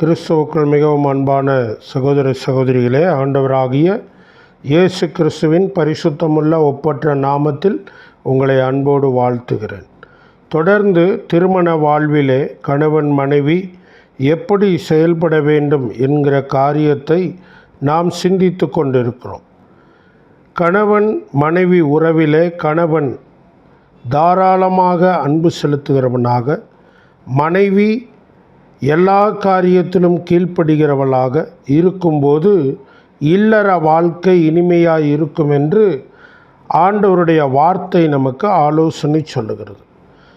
கிறிஸ்துவுக்குள் மிகவும் அன்பான சகோதர சகோதரிகளே ஆண்டவராகிய இயேசு கிறிஸ்துவின் பரிசுத்தமுள்ள ஒப்பற்ற நாமத்தில் உங்களை அன்போடு வாழ்த்துகிறேன். தொடர்ந்து திருமண வாழ்விலே கணவன் மனைவி எப்படி செயல்பட வேண்டும் என்கிற காரியத்தை நாம் சிந்தித்து கொண்டிருக்கிறோம். கணவன் மனைவி உறவிலே கணவன் தாராளமாக அன்பு செலுத்துகிறவனாக மனைவி எல்லா காரியத்திலும் கீழ்ப்படுகிறவளாக இருக்கும்போது இல்லற வாழ்க்கை இனிமையாக இருக்கும் என்று ஆண்டவருடைய வார்த்தை நமக்கு ஆலோசனை சொல்லுகிறது.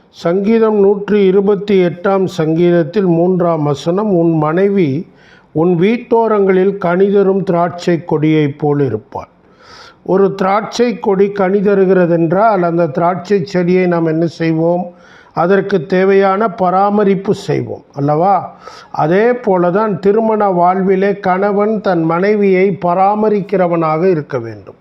சங்கீதம் நூற்றி இருபத்தி எட்டாம் சங்கீதத்தில் மூன்றாம் வசனம் உன் மனைவி உன் வீட்டோரங்களில் கனிதரும் திராட்சை கொடியைப் போல் இருப்பாள். ஒரு திராட்சை கொடி கனி தருகிறதென்றால் அந்த திராட்சை செடியை நாம் என்ன செய்வோம்? அதற்கு தேவையான பராமரிப்பு செய்வோம் அல்லவா? அதே போல தான் திருமண வாழ்விலே கணவன் தன் மனைவியை பராமரிக்கிறவனாக இருக்க வேண்டும்.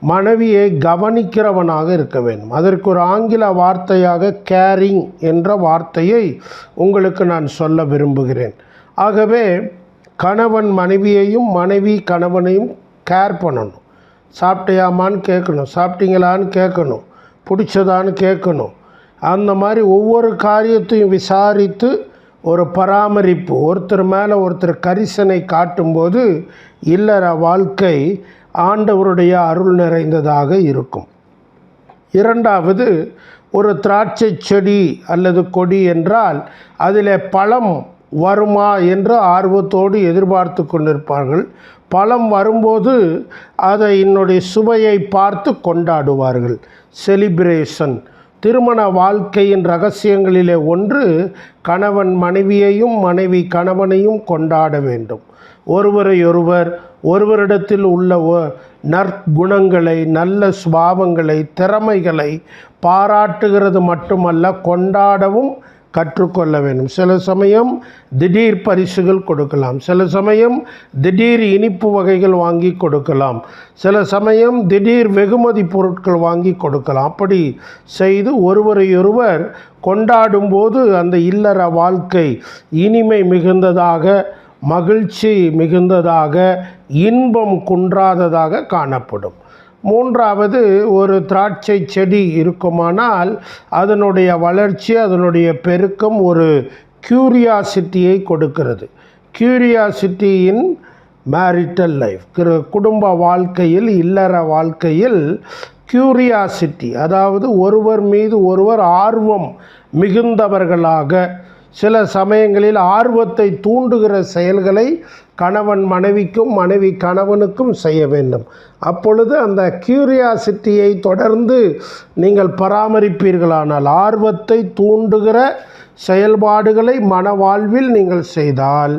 மனைவியை கவனிக்கிறவனாக இருக்க வேண்டும். அதற்கு ஒரு ஆங்கில வார்த்தையாக கேரிங் என்ற வார்த்தையை உங்களுக்கு நான் சொல்ல விரும்புகிறேன். ஆகவே கணவன் மனைவியையும் மனைவி கணவனையும் கேர் பண்ணணும். சாப்பிட்டியாமான்னு கேட்கணும். சாப்பிட்டீங்களான்னு கேட்கணும். பிடிச்சதான்னு கேட்கணும். அந்த மாதிரி ஒவ்வொரு காரியத்தையும் விசாரித்து ஒரு பராமரிப்பு. ஒருத்தர் மேலே ஒருத்தர் கரிசனை காட்டும்போது இல்லற வாழ்க்கை ஆண்டவருடைய அருள் நிறைந்ததாக இருக்கும். இரண்டாவது ஒரு திராட்சை செடி அல்லது கொடி என்றால் அதில் பழம் வருமா என்று ஆர்வத்தோடு எதிர்பார்த்து கொண்டிருப்பார்கள். பழம் வரும்போது அதை என்னுடைய சுவையை பார்த்து கொண்டாடுவார்கள். செலிப்ரேஷன் திருமண வாழ்க்கையின் ரகசியங்களிலே ஒன்று கணவன் மனைவியையும் மனைவி கணவனையும் கொண்டாட வேண்டும். ஒருவரையொருவர் ஒருவரிடத்தில் உள்ள நற்குணங்களை நல்ல சுபாவங்களை திறமைகளை பாராட்டுகிறது மட்டுமல்ல கொண்டாடவும் கற்றுக்கொள்ள வேண்டும். சில சமயம் திடீர் பரிசுகள் கொடுக்கலாம். சில சமயம் திடீர் இனிப்பு வகைகள் வாங்கி கொடுக்கலாம். சில சமயம் திடீர் வெகுமதி பொருட்கள் வாங்கி கொடுக்கலாம். அப்படி செய்து ஒருவரையொருவர் கொண்டாடும்போது அந்த இல்லற வாழ்க்கை இனிமை மிகுந்ததாக மகிழ்ச்சி மிகுந்ததாக இன்பம் குன்றாததாக காணப்படும். மூன்றாவது ஒரு திராட்சை செடி இருக்குமானால் அதனுடைய வளர்ச்சி அதனுடைய பெருக்கம் ஒரு கியூரியாசிட்டியை கொடுக்கிறது. கியூரியாசிட்டியின் மேரிட்டல் லைஃப் குடும்ப வாழ்க்கையில் இல்லற வாழ்க்கையில் கியூரியாசிட்டி அதாவது ஒருவர் மீது ஒருவர் ஆர்வம் மிகுந்தவர்களாக சில சமயங்களில் ஆர்வத்தை தூண்டுகிற செயல்களை கணவன் மனைவிக்கும் மனைவி கணவனுக்கும் செய்ய வேண்டும். அப்பொழுது அந்த கியூரியாசிட்டியை தொடர்ந்து நீங்கள் பராமரிப்பீர்களானால் ஆர்வத்தை தூண்டுகிற செயல்பாடுகளை மனவாழ்வில் நீங்கள் செய்தால்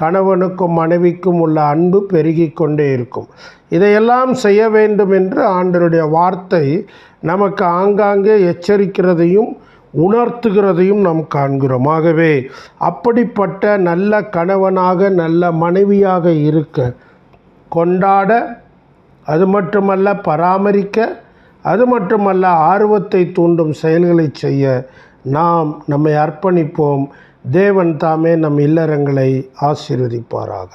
கணவனுக்கும் மனைவிக்கும் உள்ள அன்பு பெருகி கொண்டே இருக்கும். இதையெல்லாம் செய்ய வேண்டும் என்று ஆண்டருடைய வார்த்தை நமக்கு ஆங்காங்கே எச்சரிக்கிறதையும் உணர்த்துகிறதையும் நாம் காண்கிறோம். ஆகவே அப்படிப்பட்ட நல்ல கணவனாக நல்ல மனைவியாக இருக்க கொண்டாட அது மட்டுமல்ல பராமரிக்க அது மட்டுமல்ல ஆர்வத்தை தூண்டும் செயல்களை செய்ய நாம் நம்மை அர்ப்பணிப்போம். தேவன் தாமே நம் இல்லறங்களை ஆசீர்வதிப்பாராக.